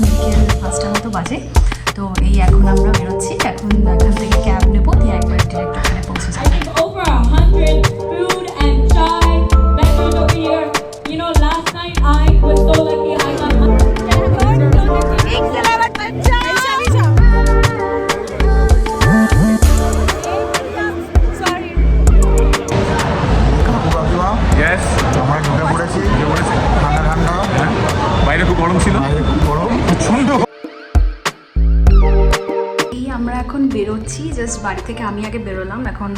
এখন বিকেল পাঁচটার মতো বাজে। তো এই এখন আমরা বেরোচ্ছি। এখন এখান থেকে ক্যাব নেব, দিয়ে একবার ডিরেক্ট ওখানে পৌঁছে যাব। জাস্ট বাড়ি থেকে আমি আগে বেরোলাম। এখন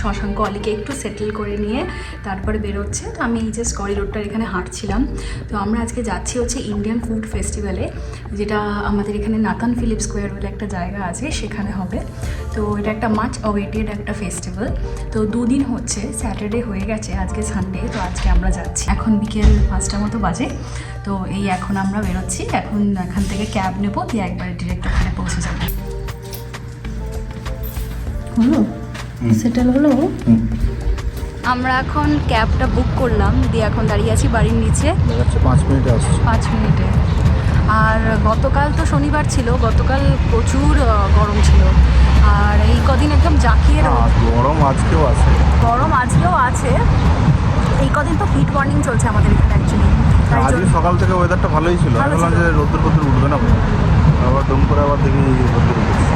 শশাঙ্ক অলিকে একটু সেটেল করে নিয়ে তারপরে বেরোচ্ছে। তো আমি এই জাস্ট করিডোরটার এখানে হাঁটছিলাম। তো আমরা আজকে যাচ্ছি হচ্ছে ইন্ডিয়ান ফুড ফেস্টিভ্যালে যেটা আমাদের এখানে নাতান ফিলিপ স্কোয়ার বলে একটা জায়গা আছে, সেখানে হবে। তো এটা একটা মাচ অওয়েটেড একটা ফেস্টিভ্যাল তো দুদিন হচ্ছে স্যাটারডে হয়ে গেছে, আজকে সানডে তো আজকে আমরা যাচ্ছি। এখন বিকেল পাঁচটা মতো বাজে। তো এই এখন আমরা বেরোচ্ছি। এখন এখান থেকে ক্যাব নেব, দিয়ে একবারে ডিরেক্ট ওখানে পৌঁছে যাব। হলো? সেটেল হলো? আমরা এখন ক্যাবটা বুক করলাম দিয়ে এখন দাঁড়িয়ে আছি বাড়ির নিচে। পাঁচ মিনিটে আসছে। পাঁচ মিনিটে। আর গতকাল তো শনিবার ছিল গতকাল প্রচুর গরম ছিল। আর এই কদিন একদম জাকিয়ে রোদ। গরম আজকেও আছে। গরম আজকেও আছে। এই কদিন তো হিট ওয়ার্নিং চলছে আমাদের এখানে অ্যাকচুয়ালি আজকে সকাল থেকে ওয়েদারটা ভালোই ছিল। বললাম যে রোদ্দুর ফোদ্দুর উঠবে না। আবার দম করে আবার দেখি রোদ্দুর উঠেছে।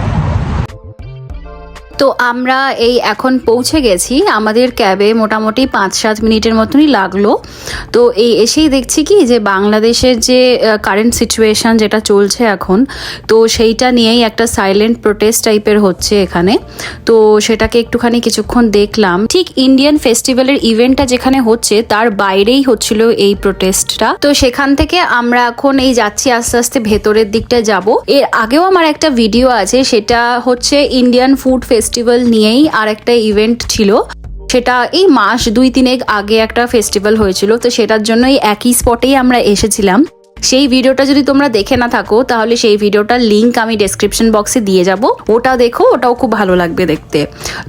তো আমরা এই এখন পৌঁছে গেছি। আমাদের ক্যাবে মোটামুটি পাঁচ সাত মিনিটের মতনই লাগল। তো এই এসেই দেখছি কি যে বাংলাদেশের যে কারেন্ট সিচুয়েশন যেটা চলছে এখন, তো সেইটা নিয়েই একটা সাইলেন্ট প্রোটেস্ট টাইপের হচ্ছে এখানে। তো সেটাকে একটুখানি কিছুক্ষণ দেখলাম। ঠিক ইন্ডিয়ান ফেস্টিভ্যালের ইভেন্টটা যেখানে হচ্ছে, তার বাইরেই হচ্ছিল এই প্রোটেস্টটা তো সেখান থেকে আমরা এখন এই যাচ্ছি আস্তে আস্তে ভেতরের দিকটা যাব। এর আগেও আমার একটা ভিডিও আছে, সেটা হচ্ছে ইন্ডিয়ান ফুড ফেস্টিভ্যাল নিয়েই আর একটা ইভেন্ট ছিল। সেটা এই মাস দুই তিনেক আগে একটা ফেস্টিভ্যাল হয়েছিল, তো সেটার জন্যই একই স্পটেই আমরা এসেছিলাম। সেই ভিডিওটা যদি তোমরা দেখে না থাকো, তাহলে সেই ভিডিওটার লিংক আমি ডেসক্রিপশন বক্সে দিয়ে যাব। ওটা দেখো, ওটাও খুব ভালো লাগবে দেখতে।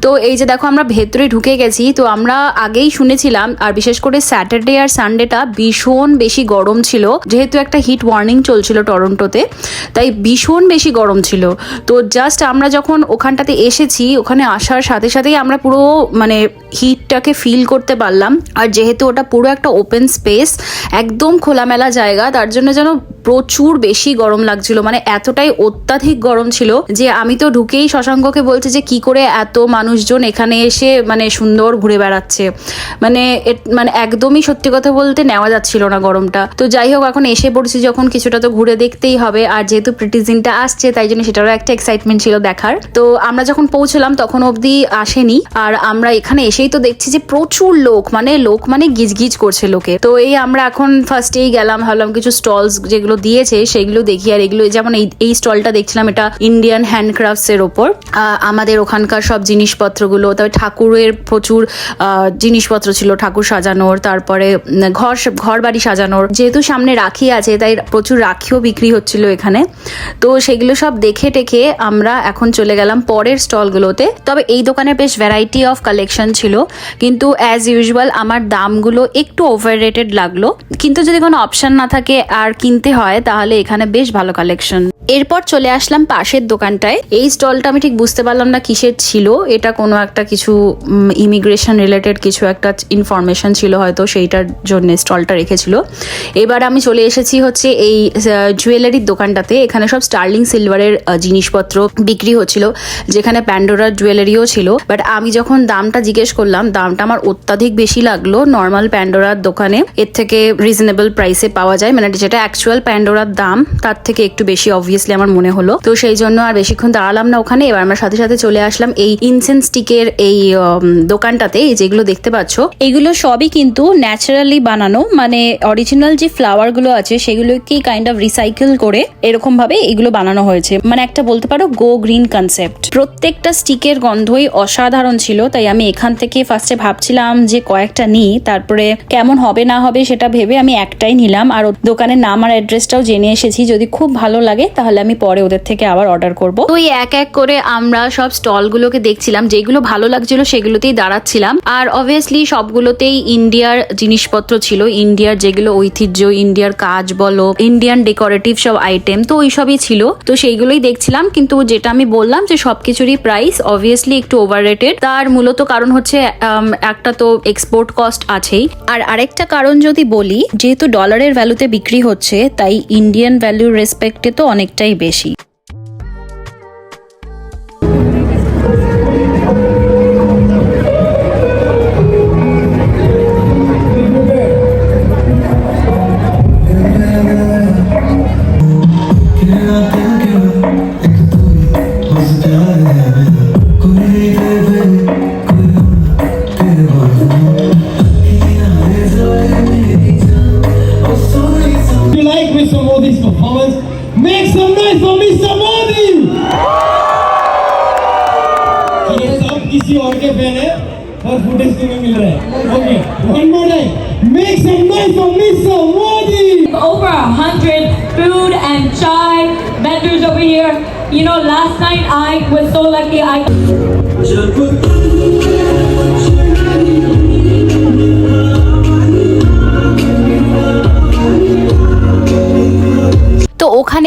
তো এই যে দেখো, আমরা ভেতরে ঢুকে গেছি। তো আমরা আগেই শুনেছিলাম, আর বিশেষ করে স্যাটারডে আর সানডেটা ভীষণ বেশি গরম ছিল। যেহেতু একটা হিট ওয়ার্নিং চলছিল টরন্টোতে, তাই ভীষণ বেশি গরম ছিল। তো জাস্ট আমরা যখন ওখানটাতে এসেছি, ওখানে আসার সাথে সাথেই আমরা পুরো মানে হিটটাকে ফিল করতে পারলাম। আর যেহেতু ওটা পুরো একটা ওপেন স্পেস একদম খোলামেলা জায়গা, তার জন্য যেন প্রচুর বেশি গরম লাগছিল মানে এতটাই অত্যাধিক গরম ছিল যে আমি তো ঢুকেই শশাঙ্ককে বলছে যে, কি করে এত মানুষজন এখানে এসে মানে সুন্দর ঘুরে বেড়াচ্ছে? মানে মানে একদমই সত্যি কথা বলতে নেওয়া যাচ্ছিল না গরমটা। তো যাই হোক, এখন এসে পড়ছি যখন, কিছুটা তো ঘুরে দেখতেই হবে। আর যেহেতু প্রিটিজিনটা আসছে, তাই জন্য সেটারও একটা এক্সাইটমেন্ট ছিল দেখার। তো আমরা যখন পৌঁছলাম, তখন অবধি আসেনি। আর আমরা এখানে এসেই তো দেখছি যে, প্রচুর লোক মানে লোক মানে গিজগিজ করছে লোকে। তো এই আমরা এখন ফার্স্টেই গেলাম, ভাবলাম কিছু স্টলস যেগুলো দিয়েছে, সেগুলো দেখি আর এগুলো, যেমন এই এই স্টলটা দেখছিলাম, এটা ইন্ডিয়ান হ্যান্ডক্রাফটস এর ওপর আমাদের ওখানকার সব জিনিসপত্রগুলো, তবে ঠাকুরের প্রচুর জিনিসপত্র ছিল, ঠাকুর সাজানোর, তারপরে ঘর ঘর বাড়ি সাজানোর। যেহেতু সামনে রাখি আছে, তাই প্রচুর রাখিও বিক্রি হচ্ছিল এখানে। তো সেগুলো সব দেখে টেখে আমরা এখন চলে গেলাম পরের স্টলগুলোতে। তবে এই দোকানে বেশ ভ্যারাইটি অফ কালেকশন ছিল, কিন্তু অ্যাজ ইউজুয়াল আমার দামগুলো একটু ওভার লাগল। কিন্তু যদি কোনো অপশন না থাকে, আর কিনতে হয় তাহলে এখানে বেশ ভালো কালেকশন এরপর চলে আসলাম পাশের দোকানটায়। এই স্টলটা আমি ঠিক বুঝতে পারলাম না কিসের ছিল। এটা কোনো একটা কিছু ইমিগ্রেশন রিলেটেড কিছু একটা ইনফরমেশন ছিল হয়তো, সেইটার জন্য স্টলটা রেখেছিল। এবার আমি চলে এসেছি হচ্ছে এই জুয়েলারির দোকানটাতে। এখানে সব স্টার্লিং সিলভারের জিনিসপত্র বিক্রি হচ্ছিল, যেখানে প্যান্ডোরার জুয়েলারিও ছিল। বাট আমি যখন দামটা জিজ্ঞেস করলাম, দামটা আমার অত্যাধিক বেশি লাগল নর্মাল প্যান্ডোরার দোকানে। এর থেকে রিজনেবল প্রাইসে পাওয়া যায়। মানে যেটা অ্যাকচুয়াল প্যান্ডোরার দাম, তার থেকে একটু বেশি অবভিয়াসলি আমার মনে হলো। তো সেই জন্য আর বেশিক্ষণ দাঁড়ালাম না ওখানে। এবার আমরা সাথে সাথে চলে আসলাম এই ইনসেন্স স্টিকের এই দোকানটাতে যেগুলো দেখতে পাচ্ছ। এগুলো সবই কিন্তু ন্যাচারালি বানানো মানে অরিজিনাল যে ফ্লাওয়ারগুলো আছে সেগুলোকেই কাইন্ড অফ রিসাইকেল করে এরকম ভাবে এগুলো বানানো হয়েছে। মানে একটা বলতে পারো গো গ্রিন কনসেপ্ট প্রত্যেকটা স্টিকের গন্ধই অসাধারণ ছিল, তাই আমি এখান থেকে ফার্স্টে ভাবছিলাম যে কয়েকটা নিই, তারপরে কেমন হবে না হবে সেটা ভেবে আমি একটাই নিলাম। আর দোকানের নাম আর অ্যাড্রেসটাও জেনে এসেছি, যদি খুব ভালো লাগে তাহলে তাহলে আমি পরে ওদের থেকে আবার অর্ডার করব। তো এই এক এক করে আমরা সব স্টলগুলোকে দেখছিলাম, যেগুলো ভালো লাগছিল সেগুলোতেই দাঁড়াচ্ছিলাম। আর অবভিয়াসলি সবগুলোতেই ইন্ডিয়ার জিনিসপত্র ছিল ইন্ডিয়ার যেগুলো ঐতিহ্য ইন্ডিয়ার কাজ বলো ইন্ডিয়ান ডেকোরেটিভ সব আইটেম তো ওই সবই ছিল। তো সেইগুলোই দেখছিলাম, কিন্তু যেটা আমি বললাম যে সবকিছুরই প্রাইস অবভিয়াসলি একটু ওভার তার মূলত কারণ হচ্ছে একটা তো এক্সপোর্ট কস্ট আছেই। আর আরেকটা কারণ যদি বলি, যেহেতু ডলারের ভ্যালুতে বিক্রি হচ্ছে, তাই ইন্ডিয়ান ভ্যালুর রেসপেক্টে তো অনেকটাই বেশি। और फुटेज तुम्हें मिल रहा है okay one more time make some noise for mister Modi Over a hundred food and chai vendors over here. You know, last night I was so lucky I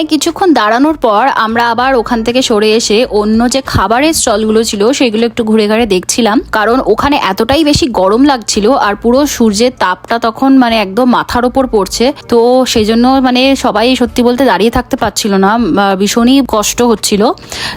ওখানে কিছুক্ষণ দাঁড়ানোর পর আমরা আবার ওখান থেকে সরে এসে অন্য যে খাবারের স্টলগুলো ছিল, সেগুলো একটু ঘুরে ঘুরে দেখছিলাম। কারণ ওখানে এতটাই বেশি গরম লাগছিল আর পুরো সূর্যের তাপটা তখন মানে একদম মাথার ওপর পড়ছে। তো সেই জন্য মানে সবাই সত্যি বলতে দাঁড়িয়ে থাকতে পারছিল না ভীষণই কষ্ট হচ্ছিল।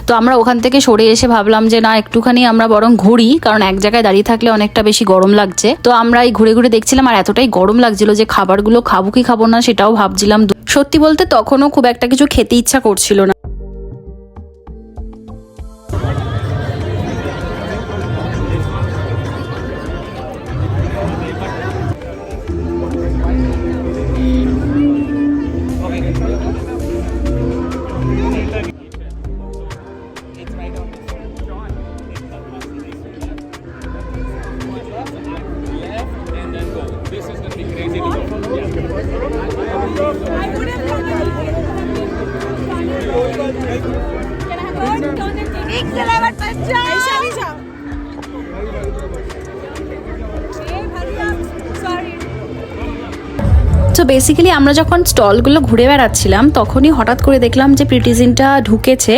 তো আমরা ওখান থেকে সরে এসে ভাবলাম যে, না, একটুখানি আমরা বরং ঘুরি, কারণ এক জায়গায় দাঁড়িয়ে থাকলে অনেকটা বেশি গরম লাগছে। তো আমরা এই ঘুরে ঘুরে দেখছিলাম আর এতটাই গরম লাগছিল যে, খাবারগুলো খাব কি খাব না, সেটাও ভাবছিলাম। সত্যি বলতে তখনও খুব একটা কিছু খেতে ইচ্ছা করছিল না। তো বেসিক্যালি আমরা যখন স্টলগুলো ঘুরে বেড়াচ্ছিলাম তখনই হঠাৎ করে দেখলাম যে প্রিটিজিনটা ঢুকেছে।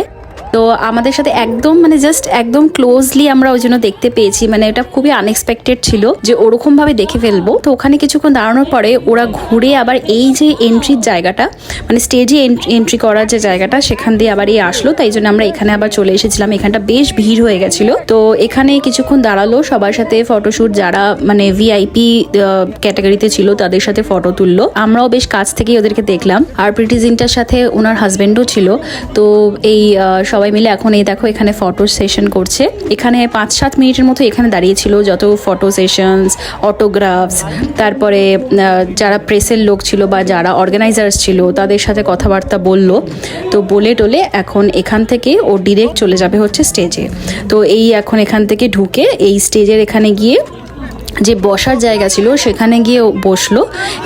তো আমাদের সাথে একদম মানে জাস্ট একদম ক্লোজলি আমরা ওই জন্য দেখতে পেয়েছি। মানে এটা খুবই আনএক্সপেক্টেড ছিল যে ওরকম ভাবে দেখে ফেলব। তো ওখানে কিছুক্ষণ দাঁড়ানোর পরে ওরা ঘুরে আবার এই যে এন্ট্রির জায়গাটা মানে স্টেজে এন্ট্রি করার যে জায়গাটা সেখান দিয়ে আবার এই আসলো। তাই জন্য আমরা এখানে আবার চলে এসেছিলাম। এখানটা বেশ ভিড় হয়ে গেছিল। তো এখানে কিছুক্ষণ দাঁড়াল। সবার সাথে ফটোশুট যারা মানে ভিআইপি ক্যাটাগরিতে ছিল তাদের সাথে ফটো তুললো। আমরাও বেশ কাছ থেকেই ওদেরকে দেখলাম। আর প্রিটিজিনটার সাথে ওনার হাজবেন্ডও ছিল। তো এই আহ, সবাই মিলে এখন এই দেখো এখানে ফটো সেশন করছে। এখানে পাঁচ সাত মিনিটের মতো এখানে দাঁড়িয়েছিল যত ফটো সেশনস অটোগ্রাফস তারপরে যারা প্রেসের লোক ছিল বা যারা অর্গানাইজার্স ছিল তাদের সাথে কথাবার্তা বলল। তো বলে টলে এখন এখান থেকে ও ডিরেক্ট চলে যাবে হচ্ছে স্টেজে তো এই এখন এখান থেকে ঢুকে এই স্টেজের এখানে গিয়ে যে বসার জায়গা ছিল সেখানে গিয়ে বসল।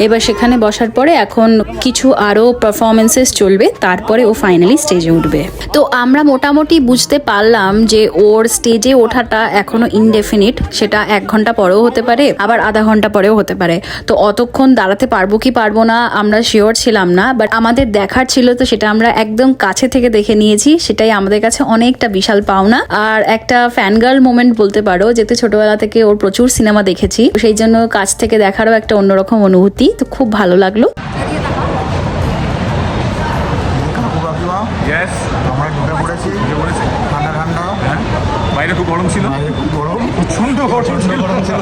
এবার সেখানে বসার পরে এখন কিছু আরও পারফরমেন্সেস চলবে, তারপরে ও ফাইনালি স্টেজে উঠবে। তো আমরা মোটামুটি বুঝতে পারলাম যে ওর স্টেজে ওঠাটা এখনও ইনডেফিনিট সেটা এক ঘণ্টা পরেও হতে পারে, আবার আধা ঘণ্টা পরেও হতে পারে। তো অতক্ষণ দাঁড়াতে পারব কি পারব না, আমরা শিওর ছিলাম না বাট আমাদের দেখার ছিল তো সেটা আমরা একদম কাছে থেকে দেখে নিয়েছি, সেটাই আমাদের কাছে অনেকটা বিশাল পাওনা। আর একটা ফ্যানগার্ল মোমেন্ট বলতে পারো যেহেতু ছোটবেলা থেকে ওর প্রচুর সিনেমা দেখেছি। সেই জন্য কাছ থেকে দেখারও একটা অন্যরকম অনুভূতি। তো খুব ভালো লাগল। বাইরে খুব গরম ছিল। গরম। প্রচণ্ড গরম ছিল।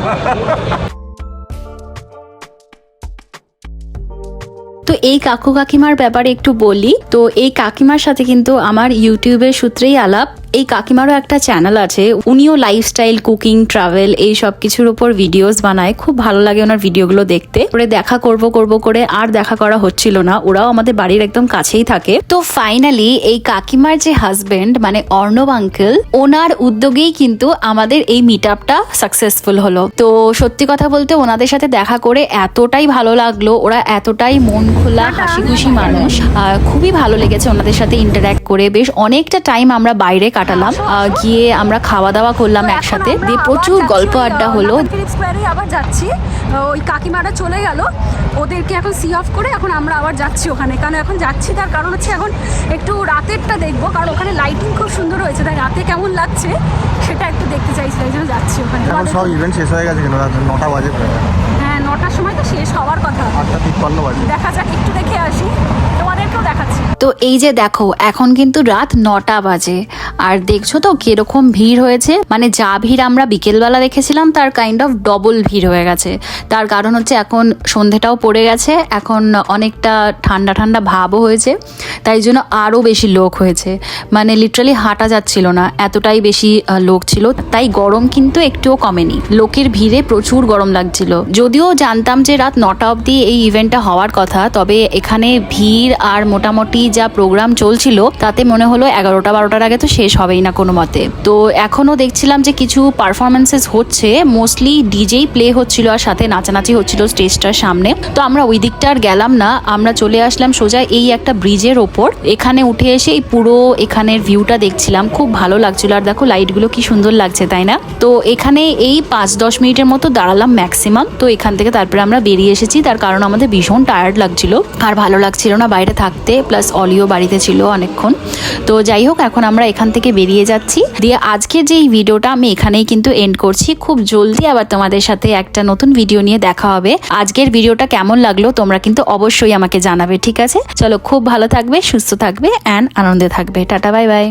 তো এই কাকু কাকিমার ব্যাপারে একটু বলি। তো এই কাকিমার সাথে কিন্তু আমার ইউটিউবের সূত্রেই আলাপ। এই কাকিমারও একটা চ্যানেল আছে উনিও লাইফস্টাইল কুকিং ট্রাভেল এই সব কিছুর উপর ভিডিওস বানায়। খুব ভালো লাগে ওনার ভিডিওগুলো দেখতে। পরে দেখা করব করব করে আর দেখা করা হচ্ছিল না। ওরাও আমাদের বাড়ির একদম কাছেই থাকে। তো ফাইনালি এই কাকিমার যে হাজবেন্ড মানে অর্ণব আঙ্কেল ওনার উদ্যোগেই কিন্তু আমাদের এই মিট আপটা সাকসেসফুল হলো। তো সত্যি কথা বলতে ওনাদের সাথে দেখা করে এতটাই ভালো লাগল। ওরা এতটাই মন খোলা হাসি খুশি মানুষ। খুবই ভালো লেগেছে ওনাদের সাথে ইন্টারাক্ট করে। বেশ অনেকটা টাইম আমরা বাইরে কাটালাম। গিয়ে আমরা খাওয়া দাওয়া করলাম একসাথে। দিয়ে প্রচুর গল্প আড্ডা হলো। স্কোয়ারে আবার যাচ্ছি। ওই কাকিমারা চলে গেল। ওদেরকে এখন সি অফ করে এখন আমরা আবার যাচ্ছি ওখানে। কারণ এখন যাচ্ছি তার কারণ হচ্ছে এখন একটু রাতেরটা দেখব। কারণ ওখানে লাইটিং খুব সুন্দর হয়েছে। তাই রাতে কেমন লাগছে সেটা একটু দেখতে চাইছি এই জন্য যাচ্ছি ওখানে। সব ইভেন্ট শেষ হয়ে গেছে কেন? নটা বাজে নটার সময় তো শেষ হওয়ার কথা। দেখা যাক, একটু দেখে আসি। তোমাদেরকেও দেখাচ্ছি। তো এই যে দেখো, এখন কিন্তু রাত নটা বাজে। আর দেখছ তো কীরকম ভিড় হয়েছে? মানে যা ভিড় আমরা বিকেলবেলা দেখেছিলাম, তার কাইন্ড অফ ডবল ভিড় হয়ে গেছে। তার কারণ হচ্ছে এখন সন্ধেটাও পড়ে গেছে, এখন অনেকটা ঠান্ডা ঠান্ডা ভাবও হয়েছে। তাই জন্য আরও বেশি লোক হয়েছে। মানে লিটারালি হাঁটা যাচ্ছিল না, এতটাই বেশি লোক ছিল। তাই গরম কিন্তু একটুও কমেনি। লোকের ভিড়ে প্রচুর গরম লাগছিল। যদিও জানতাম যে রাত নটা অবধি এই ইভেন্টটা হওয়ার কথা, তবে এখানে ভিড় আর মোটামুটি যা প্রোগ্রাম চলছিল, তাতে মনে হলো এগারোটা বারোটার আগে তো শেষ হবেই না কোনো মতে। তো এখনও দেখছিলাম যে কিছু পারফরমেন্সেস হচ্ছে মোস্টলি ডিজেই প্লে হচ্ছিল আর সাথে নাচানাচি হচ্ছিল স্টেজটার সামনে। তো আমরা ওই দিকটা আর গেলাম না, আমরা চলে আসলাম সোজা এই একটা ব্রিজের ওপর। এখানে উঠে এসে এই পুরো এখানের ভিউটা দেখছিলাম। খুব ভালো লাগছিল। আর দেখো লাইটগুলো কি সুন্দর লাগছে, তাই না? তো এখানে এই পাঁচ দশ মিনিটের মতো দাঁড়ালাম ম্যাক্সিমাম তো এখান থেকে তারপরে আমরা বেরিয়ে এসেছি। তার কারণ আমাদের ভীষণ টায়ার্ড লাগছিল। আর ভালো লাগছিল না বাইরে থাকতে। প্লাস অলিও বাড়িতে ছিল অনেকক্ষণ। তো যাই হোক, এখন আমরা এখান থেকে বেরিয়ে যাচ্ছি। দিয়ে আজকের যে এই ভিডিওটা আমি এখানেই কিন্তু এন্ড করছি। খুব জলদি আবার তোমাদের সাথে একটা নতুন ভিডিও নিয়ে দেখা হবে। আজকের ভিডিওটা কেমন লাগল তোমরা কিন্তু অবশ্যই আমাকে জানাবে, ঠিক আছে? চলো, খুব ভালো থাকবে সুস্থ থাকবে অ্যান্ড আনন্দে থাকবে। Tata bye bye